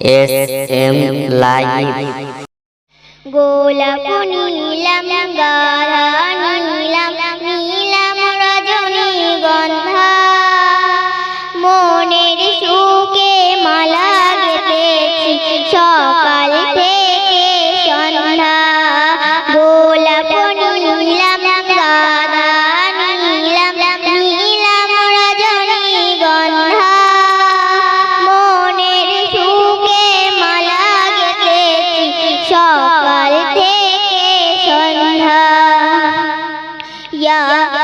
S M live গোলাপ নীলম গারা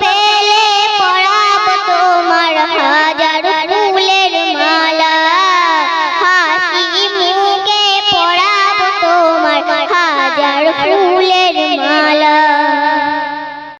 পেলে পড়াব তোমার